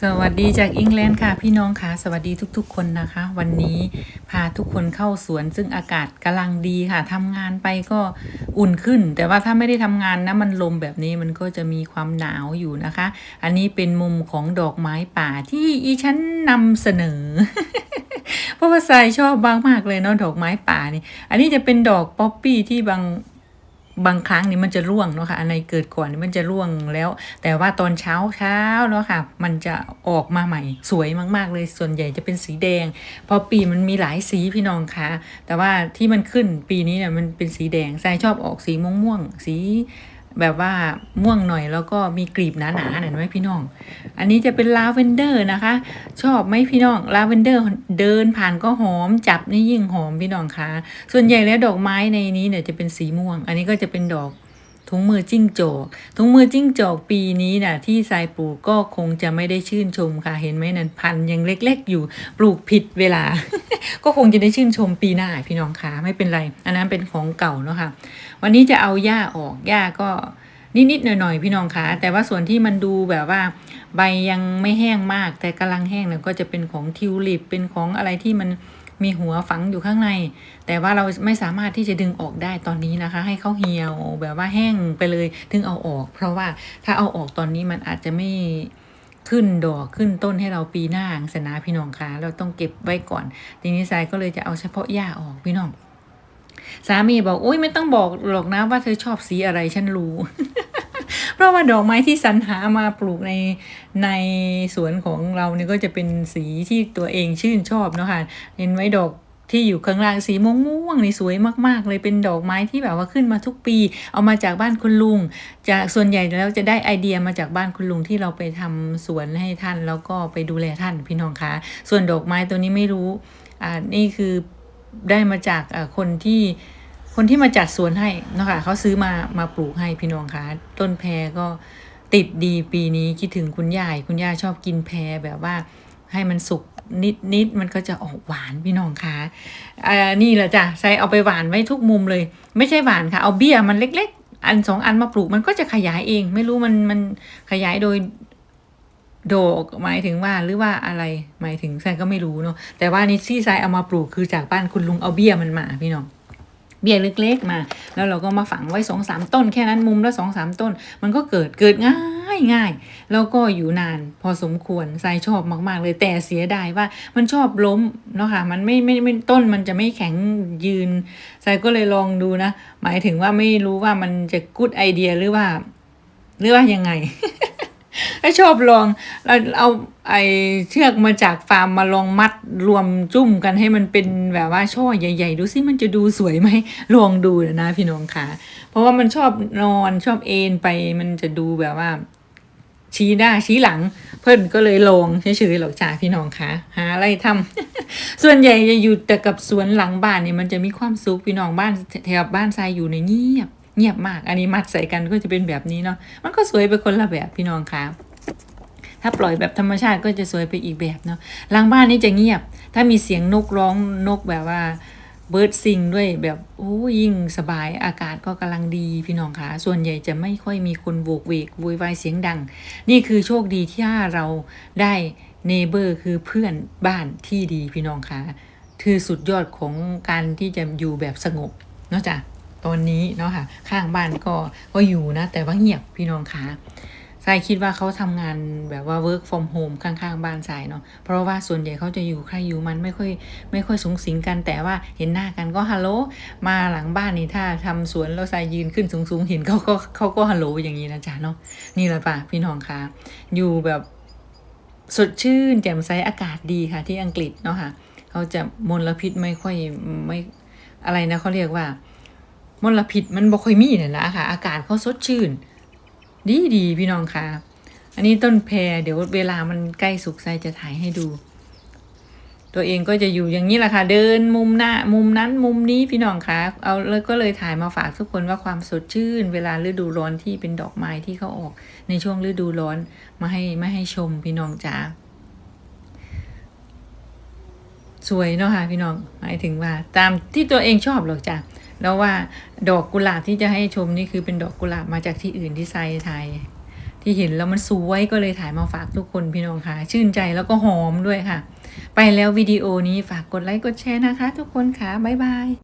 สวัสดีจากอังกฤษค่ะพี่น้องค่ะ สวัสดีทุกๆคนนะคะ วันนี้พาทุกคนเข้าสวนซึ่งอากาศกำลังดีค่ะทำงานไปก็อุ่นขึ้น แต่ว่าถ้าไม่ได้ทำงานนะมันลมแบบนี้มันก็จะมีความหนาวอยู่นะคะ อันนี้เป็นมุมของดอกไม้ป่าที่อีฉันนำเสนอ เพราะว่าทรายชอบบางมากเลยเนาะดอกไม้ป่านี่ อันนี้จะเป็นดอกป๊อปปี้ที่บาง บางครั้งนี่มันจะร่วงเนาะค่ะอันไหนเกิดก่อนนี่มันจะร่วงแล้ว แต่ว่าตอนเช้าเช้าเนาะค่ะ มันจะออกมาใหม่สวยมาก ๆ เลยส่วนใหญ่จะเป็นสีแดง พอปีมันมีหลายสีพี่น้องคะแต่ว่าที่มันขึ้นปีนี้เนี่ยมันเป็นสีแดงทรายชอบออกสีม่วงม่วงๆสี แบบว่าม่วงหน่อยแล้วก็มีกลีบหนาๆหน่อยไหมพี่น้อง อันนี้จะเป็นลาเวนเดอร์นะคะ ชอบไหมพี่น้องลาเวนเดอร์เดินผ่านก็หอมจับนี่ยิ่งหอมพี่น้องคะส่วนใหญ่แล้วดอกไม้ในนี้เนี่ยจะเป็นสีม่วง อันนี้ก็จะเป็นดอก ถุงมือจิ้งจอกถุงมือจิ้งจอกปีนี้น่ะที่ทรายปลูกก็คงจะไม่ได้ชื่นชมค่ะ เห็นไหมนั่นพันยังเล็ก ๆ อยู่ปลูกผิดเวลา ก็คงจะได้ชื่นชมปีหน้าพี่น้องคะไม่เป็นไร อันนั้นเป็นของเก่าเนาะค่ะ วันนี้จะเอาหญ้าออกหญ้าก็นิดๆหน่อยๆพี่น้องคะแต่ว่าส่วนที่มันดูแบบว่า ใบยังไม่แห้งมาก แต่กำลังแห้งเนี่ยก็จะเป็นของทิวลิปเป็นของอะไรที่มัน มีหัวฝังอยู่ข้างใน แต่ว่าเราไม่สามารถที่จะดึงออกได้ตอนนี้นะคะ ให้เขาเหี่ยวแบบว่าแห้งไปเลยถึงเอาออก เพราะว่าถ้าเอาออกตอนนี้มันอาจจะไม่ขึ้นดอกขึ้นต้นให้เราปีหน้าสนาพี่น้องคะเราต้องเก็บไว้ก่อน ทีนี้ทรายก็เลยจะเอาเฉพาะหญ้าออกพี่น้อง สามีบอกโอ้ยไม่ต้องบอกหรอกนะว่าเธอชอบสีอะไรฉันรู้ ราะว่าดอกไม้ที่สรรหามาปลูกในในสวนของเราเนี่ยก็จะเป็นสีที่ตัวเองชื่นชอบเนาะค่ะเห็นไหมดอกที่อยู่ข้างล่างสีม่วงๆนี่สวยมาก ๆ เลยเป็นดอกไม้ที่แบบว่าขึ้นมาทุกปี เอามาจากบ้านคุณลุงจากส่วนใหญ่แล้วจะได้ไอเดียมาจากบ้านคุณลุงที่เราไปทำสวนให้ท่าน แล้วก็ไปดูแลท่านพี่น้องคะส่วนดอกไม้ตัวนี้ไม่รู้อ่านี่คือได้มาจากคนที่ คนที่มาจัดสวนให้นะคะเขาซื้อมามาปลูกให้พี่น้องคะต้นแพรก็ติดดีปีนี้คิดถึงคุณยายคุณย่าชอบกินแพรแบบว่าให้มันสุกนิดนิดมันก็จะออกหวานพี่น้องคะอ่านี่แหละจ้ะใช้เอาไปหวานไว้ทุกมุมเลย ไม่ใช่หวานค่ะ เอาเบี้ยมันเล็ก ๆ อันสองอันมาปลูกมันก็จะขยายเอง ไม่รู้มันมันขยายโดยโดกหมายถึงว่าหรือว่าอะไรหมายถึงแซนก็ไม่รู้เนาะแต่ว่านี่ที่ไซเอามาปลูกคือจากบ้านคุณลุงเอาเบี้ยมันมาพี่น้อง เบี้ยเล็กๆมา แล้วเราก็มาฝังไว้สองสามต้นแค่นั้นมุมละสองสามต้น มันก็เกิดเกิดง่ายง่ายแล้วก็อยู่นานพอสมควรทรายชอบมาก ๆ เลยแต่เสียดายว่ามันชอบล้มเนาะค่ะมันไม่ไม่ไม่ต้นมันจะไม่แข็งยืนทรายก็เลยลองดูนะ หมายถึงว่าไม่รู้ว่ามันจะกูดไอเดียหรือว่า หรือว่ายังไง ถ้ชอบลองเราเอาไอเชือกมาจากฟาร์มมาลองมัดรวมจุ่มกันให้มันเป็นแบบว่าช่อใหญ่ ๆ ดูสิมันจะดูสวยไหมลองดูนะพี่น้องค่ะ เพราะว่ามันชอบนอนชอบเอนไปมันจะดูแบบว่า ชี้หน้าชี้หลัง เพิ่อนก็เลยลองเฉยๆหรอกจ้าพี่น้องคะหาอะไรทำส่วนใหญ่จะอยู่แต่กับสวนหลังบ้านเนี่ยมันจะมีความสุขพี่น้องบ้านแถวบ้านทรายอยู่ในเงียบ เงียบมาก อันนี้มัดใส่กันก็จะเป็นแบบนี้เนาะ มันก็สวยไปคนละแบบพี่น้องคะถ้าปล่อยแบบธรรมชาติก็จะสวยไปอีกแบบเนาะ หลังบ้านนี่จะเงียบ ถ้ามีเสียงนกร้องนกแบบว่าเบิร์ดซิงด้วยแบบโอ้ยิ่งสบายอากาศก็กำลังดีพี่น้องคะส่วนใหญ่จะไม่ค่อยมีคนโวกเวกโวยวายเสียงดัง นี่คือโชคดีที่เราได้เนเบอร์คือเพื่อนบ้านที่ดีพี่น้องคะคือสุดยอดของการที่จะอยู่แบบสงบเนาะจ้ะ ตอนนี้เนาะค่ะ ข้างบ้านก็ก็อยู่นะ แต่ว่าเงียบพี่น้องคะทรายคิดว่าเขาทำงานแบบว่า work from home ข้างๆ บ้านทรายเนาะ เพราะว่าส่วนใหญ่เขาจะอยู่ใครอยู่มันไม่ค่อยไม่ค่อยสูงสิงกัน แต่ว่าเห็นหน้ากันก็ฮัลโหล มาหลังบ้านนี่ถ้าทำสวนแล้วทรายยืนขึ้นสูงๆ เห็นเขาก็เขาก็ฮัลโหลอย่างนี้นะจ๊ะเนาะ นี่แหละป่ะพี่น้องคะอยู่แบบสดชื่นแจ่มใสอากาศดีค่ะ ที่อังกฤษเนาะค่ะ เขาจะมลพิษไม่ค่อยไม่อะไรนะเขาเรียกว่า มลพิษมันบ่ค่อยมีเนี่ยนะค่ะ อากาศเขาสดชื่น ดีดีพี่น้องคะอันนี้ต้นแพรเดี๋ยวเวลามันใกล้สุกไซจะถ่ายให้ดู ตัวเองก็จะอยู่อย่างนี้แหละค่ะ เดินมุมหน้า มุมนั้นมุมนี้พี่น้องคะเอาแล้วก็เลยถ่ายมาฝากทุกคนว่าความสดชื่น เวลาฤดูร้อนที่เป็นดอกไม้ที่เขาออกในช่วงฤดูร้อนมาให้มาให้ชมพี่น้องจ๋า สวยเนาะค่ะพี่น้องหมายถึงว่าตามที่ตัวเองชอบหรอกจ้ะแล้วว่าดอกกุหลาบที่จะให้ชมนี่คือเป็นดอกกุหลาบมาจากที่อื่นที่ไซไทย ที่เห็นแล้วมันสวยก็เลยถ่ายมาฝากทุกคนพี่น้องค่ะ ชื่นใจแล้วก็หอมด้วยค่ะ ไปแล้ววิดีโอนี้ฝากกดไลค์กดแชร์นะคะ ทุกคนค่ะบ๊ายบาย